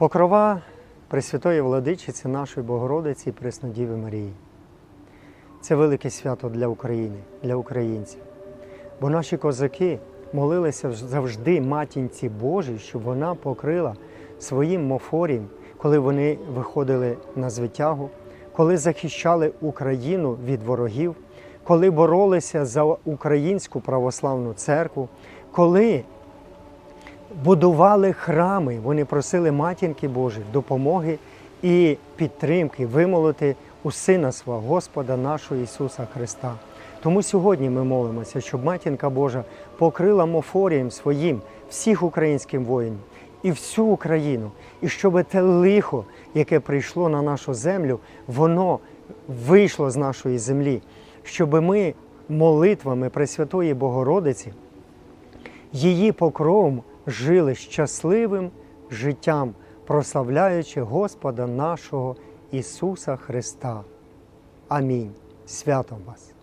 Покрова Пресвятої Владичиці нашої Богородиці і Преснодіви Марії. Це велике свято для України, для українців. Бо наші козаки молилися завжди матінці Божій, щоб вона покрила своїм мофорієм, коли вони виходили на звитягу, коли захищали Україну від ворогів, коли боролися за українську православну церкву, коли будували храми, вони просили матінки Божої допомоги і підтримки вимолити у Сина свого Господа нашого Ісуса Христа. Тому сьогодні ми молимося, щоб матінка Божа покрила мофорієм своїм всіх українських воїнів і всю Україну, і щоб те лихо, яке прийшло на нашу землю, воно вийшло з нашої землі, щоб ми молитвами Пресвятої Богородиці її покровом жили щасливим життям, прославляючи Господа нашого Ісуса Христа. Амінь. Святом вас!